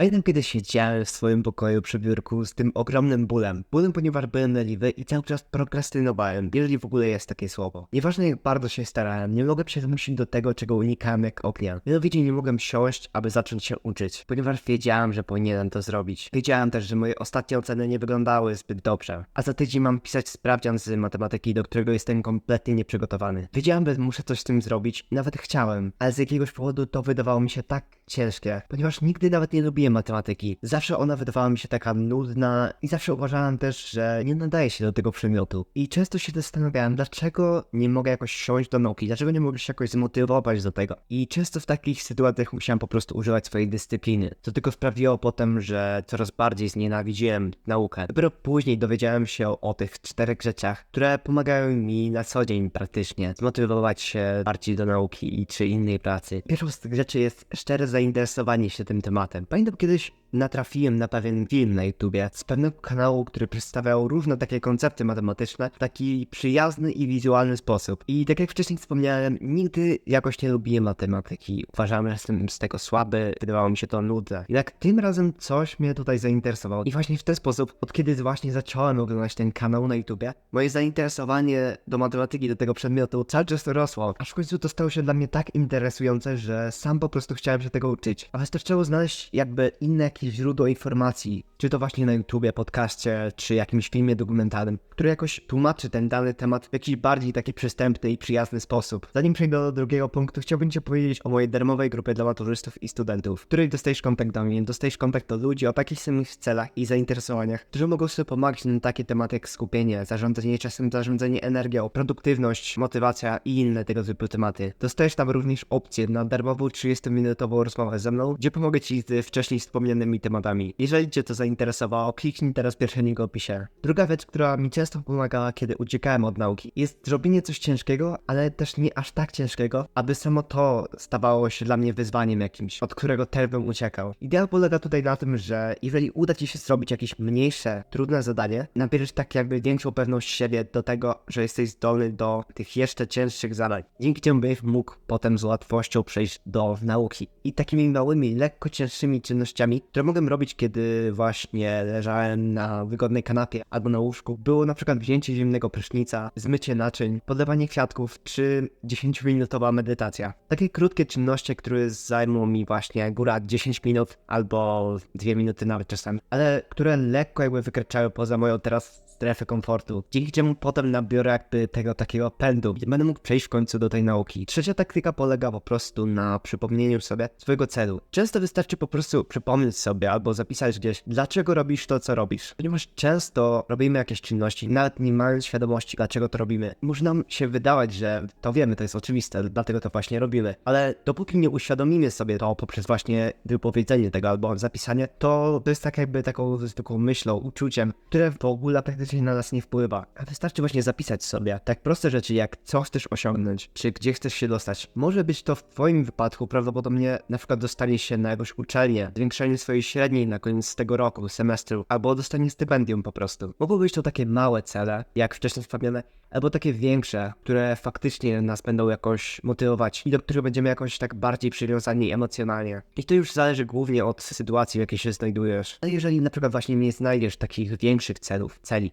Pamiętam kiedyś siedziałem w swoim pokoju przy biurku z tym ogromnym bólem. Bólem, ponieważ byłem leniwy i cały czas prokrastynowałem, jeżeli w ogóle jest takie słowo. Nieważne jak bardzo się starałem, nie mogłem się zmusić do tego, czego unikałem jak ognia. Mianowicie nie mogłem siąść, aby zacząć się uczyć, ponieważ wiedziałem, że powinienem to zrobić. Wiedziałem też, że moje ostatnie oceny nie wyglądały zbyt dobrze. A za tydzień mam pisać sprawdzian z matematyki, do którego jestem kompletnie nieprzygotowany. Wiedziałem, że muszę coś z tym zrobić nawet chciałem, ale z jakiegoś powodu to wydawało mi się tak ciężkie, ponieważ nigdy nawet nie lubiłem matematyki. Zawsze ona wydawała mi się taka nudna i zawsze uważałem też, że nie nadaje się do tego przedmiotu. I często się zastanawiałem, dlaczego nie mogę jakoś siąść do nauki, dlaczego nie mogę się jakoś zmotywować do tego. I często w takich sytuacjach musiałem po prostu używać swojej dyscypliny. To tylko sprawiło potem, że coraz bardziej znienawidziłem naukę. Dopiero później dowiedziałem się o, tych czterech rzeczach, które pomagają mi na co dzień praktycznie zmotywować się bardziej do nauki czy innej pracy. Pierwszą z tych rzeczy jest szczere zainteresowanie się tym tematem. Pamiętam kiedyś natrafiłem na pewien film na YouTubie z pewnego kanału, który przedstawiał różne takie koncepty matematyczne w taki przyjazny i wizualny sposób. I tak jak wcześniej wspomniałem, nigdy jakoś nie lubiłem matematyki. Uważałem, że jestem z tego słaby, wydawało mi się to nudne. Jednak tym razem coś mnie tutaj zainteresowało. I właśnie w ten sposób, od kiedy właśnie zacząłem oglądać ten kanał na YouTubie, moje zainteresowanie do matematyki, do tego przedmiotu cały czas rosło. Aż w końcu to stało się dla mnie tak interesujące, że sam po prostu chciałem się tego uczyć. A wystarczyło znaleźć jakby inne jakieś źródło informacji, czy to właśnie na YouTubie, podcaście, czy jakimś filmie dokumentalnym, który jakoś tłumaczy ten dany temat w jakiś bardziej taki przystępny i przyjazny sposób. Zanim przejdę do drugiego punktu, chciałbym Ci powiedzieć o mojej darmowej grupie dla maturzystów i studentów, w której dostajesz kontakt do mnie, dostajesz kontakt do ludzi o takich samych celach i zainteresowaniach, którzy mogą sobie pomagać na takie tematy jak skupienie, zarządzanie czasem, zarządzanie energią, produktywność, motywacja i inne tego typu tematy. Dostajesz tam również opcję na darmową 30-minutową rozmowę ze mną, gdzie pomogę Ci z wcześniej wspomnianymi tematami. Jeżeli Cię to zainteresowało, kliknij teraz w opisie. Druga rzecz, która mi często pomagała, kiedy uciekałem od nauki, jest zrobienie coś ciężkiego, ale też nie aż tak ciężkiego, aby samo to stawało się dla mnie wyzwaniem jakimś, od którego też bym uciekał. Idea polega tutaj na tym, że jeżeli uda Ci się zrobić jakieś mniejsze, trudne zadanie, nabierzesz tak jakby większą pewność siebie do tego, że jesteś zdolny do tych jeszcze cięższych zadań. Dzięki czemu będziesz mógł potem z łatwością przejść do nauki. I takimi małymi, lekko cięższymi czynnościami, które mogłem robić, kiedy właśnie leżałem na wygodnej kanapie albo na łóżku, było na przykład wzięcie zimnego prysznica, zmycie naczyń, podlewanie kwiatków czy 10-minutowa medytacja. Takie krótkie czynności, które zajmą mi właśnie góra 10 minut albo 2 minuty nawet czasem, ale które lekko jakby wykraczały poza moją teraz strefę komfortu, dzięki czemu potem nabiorę jakby tego takiego pędu i będę mógł przejść w końcu do tej nauki. Trzecia taktyka polega po prostu na przypomnieniu sobie swojego celu. Często wystarczy po prostu przypomnieć sobie albo zapisać gdzieś, dlaczego robisz to, co robisz. Ponieważ często robimy jakieś czynności, nawet nie mając świadomości, dlaczego to robimy. Może nam się wydawać, że to wiemy, to jest oczywiste, dlatego to właśnie robimy, ale dopóki nie uświadomimy sobie to poprzez właśnie wypowiedzenie tego albo zapisanie, to to jest tak jakby taką zwykłą myślą, uczuciem, które w ogóle praktycznie na nas nie wpływa. A wystarczy właśnie zapisać sobie tak proste rzeczy jak co chcesz osiągnąć, czy gdzie chcesz się dostać. Może być to w twoim wypadku prawdopodobnie na przykład dostanie się na jakąś uczelnię, zwiększenie swojej średniej na koniec tego roku, semestru, albo dostanie stypendium po prostu. Mogą być to takie małe cele, jak wcześniej wspomniane, albo takie większe, które faktycznie nas będą jakoś motywować i do których będziemy jakoś tak bardziej przywiązani emocjonalnie. I to już zależy głównie od sytuacji, w jakiej się znajdujesz. Ale jeżeli na przykład właśnie nie znajdziesz takich większych celów, celi,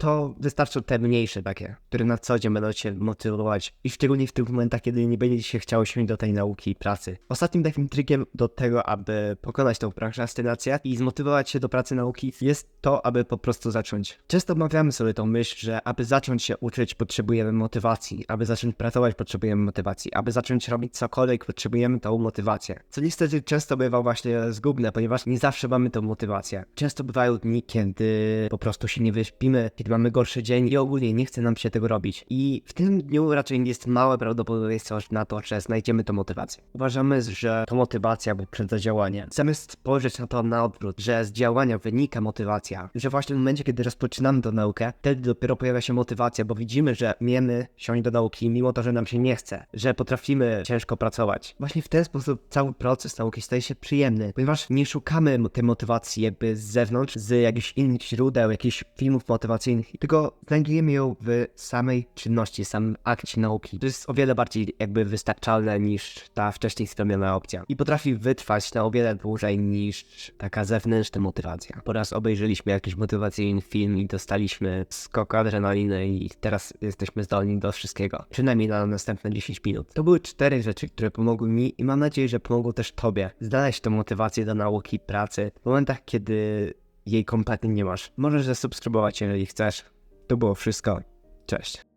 to wystarczą te mniejsze takie, które na co dzień będą cię motywować i szczególnie w tych momentach, kiedy nie będzie się chciało siąść do tej nauki i pracy. Ostatnim takim trikiem do tego, aby pokonać tą prokrastynację i zmotywować się do pracy nauki jest to, aby po prostu zacząć. Często omawiamy sobie tą myśl, że aby zacząć się uczyć potrzebujemy motywacji, aby zacząć pracować potrzebujemy motywacji, aby zacząć robić cokolwiek potrzebujemy tą motywację. Co niestety często bywa właśnie zgubne, ponieważ nie zawsze mamy tą motywację. Często bywają dni, kiedy po prostu się nie wyśpimy, kiedy mamy gorszy dzień i ogólnie nie chce nam się tego robić. I w tym dniu raczej jest małe prawdopodobieństwo na to, że znajdziemy tą motywację. Uważamy, że to motywacja poprzedza działanie. Zamiast spojrzeć na to na odwrót, że z działania wynika motywacja, że właśnie w momencie, kiedy rozpoczynamy tę naukę, wtedy dopiero pojawia się motywacja, bo widzimy, że umiemy siąść do nauki, mimo to, że nam się nie chce, że potrafimy ciężko pracować. Właśnie w ten sposób cały proces nauki staje się przyjemny, ponieważ nie szukamy tej motywacji jakby z zewnątrz, z jakichś innych źródeł, jakichś filmów motywacyjnych, tylko znajdujemy ją w samej czynności, samym akcie nauki. To jest o wiele bardziej jakby wystarczalne niż ta wcześniej wspomniana opcja. I potrafi wytrwać na o wiele dłużej niż taka zewnętrzna motywacja. Po raz obejrzeliśmy jakiś motywacyjny film i dostaliśmy skok adrenaliny i teraz jesteśmy zdolni do wszystkiego. Przynajmniej na następne 10 minut. To były cztery rzeczy, które pomogły mi i mam nadzieję, że pomogą też tobie znaleźć tę motywację do nauki, pracy w momentach, kiedy jej kompletnie nie masz. Możesz zasubskrybować, jeżeli chcesz. To było wszystko. Cześć.